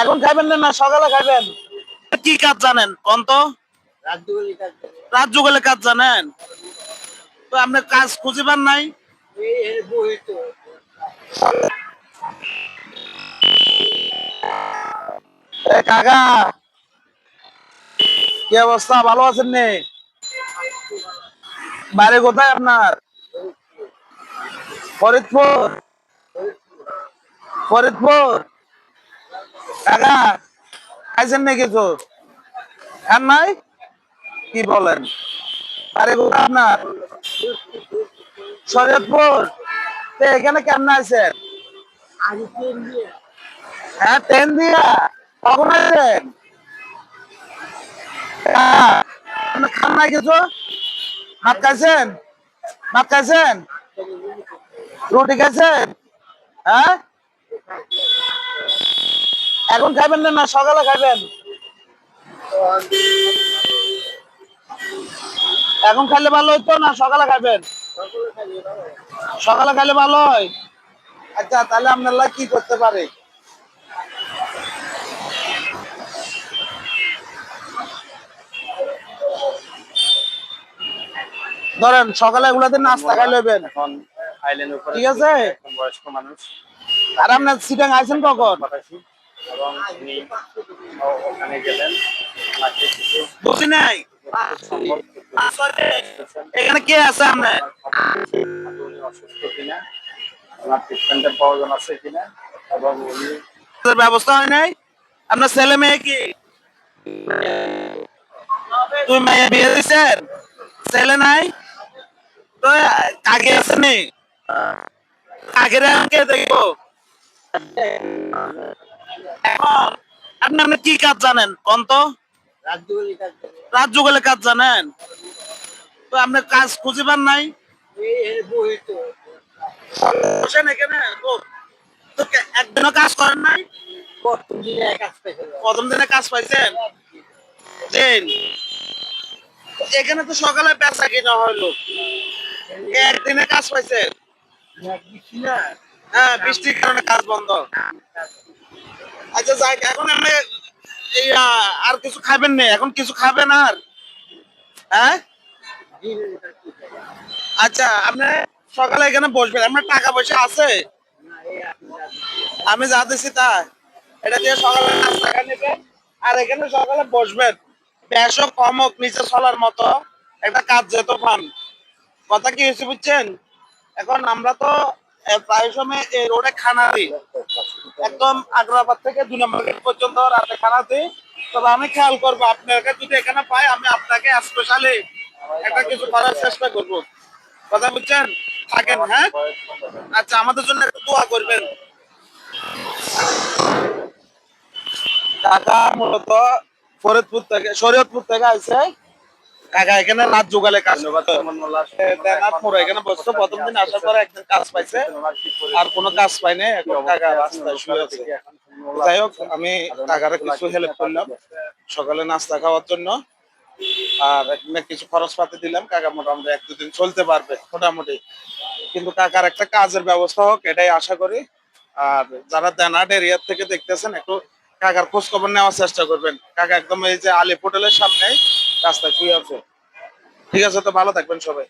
এখন খাইবেন না না সকালে খাইবেন। কি কাজ জানেন কোন তো? রাত যুগলে কাজ জানেন? তো আপনি কাজ খুঁজে পান নাই? কাকা কি অবস্থা? ভালো আছেন নে? বাড়ি কোথায় আপনার? ফরিদপুর? ফরিদপুর? কাকা খাইছেন না কিছু খান নাই? কি বলেন? কোথায় আপনার শরীয়তপুর তো এখানে কেমন আছেন হ্যাঁ ট্রেন দিয়া? কখন আছেন হ্যাঁ, খান নাই কিছু? ভাত খাইছেন? ভাত খাইছেন? রুটি খাইছেন? হ্যাঁ? এখন খাইবেন না না সকালে খাইবেন। এখন খাইলে ভালো হইতো না সকালে খাইবেন? সকালে খাইলে ভালো হয়। আচ্ছা তাহলে আপনারা কি করতে পারে? ধরেন সকালে এগুলাতে নাস্তা খাই লইবেন এখন ঠিক আছে? বয়স্ক মানুষ। আর আপনার সিটাং আইছেন কখন? এবং ও- ওখানে গেলেন। বুঝি নাই? এখানে কে আছে আপনার উনি অসুস্থ কিনা ওনার ট্রিটমেন্টের প্রয়োজন আছে কিনা এবং উনি ব্যবস্থা হয় নাই? আপনার ছেলে মেয়ে কি? তুই মেয়ে বিয়ে দিছেন ছেলে নাই? তো কাকে আছে নি? কাকের আমাকে দেখব? আপনি আপনি কি কাজ জানেন? কোন তো? কাজ জানেন? তো আপনি কাজ খুঁজে নাই? কাজ করেন প্রথম দিনে কাজ পাইছেন? এখানে তো সকালে পেঁচা কিনা হইল। একদিনে কাজ পাইছেন? হ্যাঁ বৃষ্টির কারণে কাজ বন্ধ। আচ্ছা যাই এখন আপনি আর কিছু খাবেন না? এখন কিছু খাবেন আর? হ্যাঁ? আচ্ছা আপনি সকালে এখানে বসবেন। আপনার টাকা পয়সা আছে? আমি যা দিছি তা। এটা দিয়ে সকালে নাস্তা নেবেন। আর এখানে সকালে বসবেন। বেশ হোক কম হোক, নিচে চলার মতো। একটা কাজ যেত পান কথা কি হয়েছে বুঝছেন? এখন আমরা তো প্রায় সময় এই রোডে খানা দিই। একদম আগ্রাবাদ থেকে দুই নম্বর গেট পর্যন্ত রাতে খানা দিই তবে আমি খেয়াল করব আপনাকে যদি এখানে পাই, আমি আপনাকে স্পেশালি একটা কিছু করার চেষ্টা করব। কথা বুঝছেন? থাকেন হ্যাঁ? আচ্ছা আমাদের জন্য একটু দোয়া করবেন। কাকা মূলত ফরিদপুর থেকে শরীয়তপুর থেকে আসছে কাকা এখানে রাত যোগালে কাজ মোড় এখানে বসতো প্রথম দিন আসার পরে একদিন কাজ পাইছে। আর কোনো কাজ পাই নাই এখন কাকা রাস্তায় শুয়ে আছে। যাই হোক আমি কাকারে কিছু হেল্প করলাম সকালে নাস্তা খাওয়ার জন্য। আর কিছু খরচ পাতি দিলাম কাকা মোটামুটি এক দুদিন চলতে পারবে মোটামুটি। কিন্তু কাকার একটা কাজের ব্যবস্থা হোক এটাই আশা করি। আর যারা দেনাট এরিয়ার থেকে দেখতেছেন একটু কাকার খোঁজ খবর নেওয়ার চেষ্টা করবেন। কাকা একদম এই যে আলিপ হোটেলের সামনে রাস্তায় শুয়ে আছে। ঠিক আছে তো ভালো থাকবেন সবাই।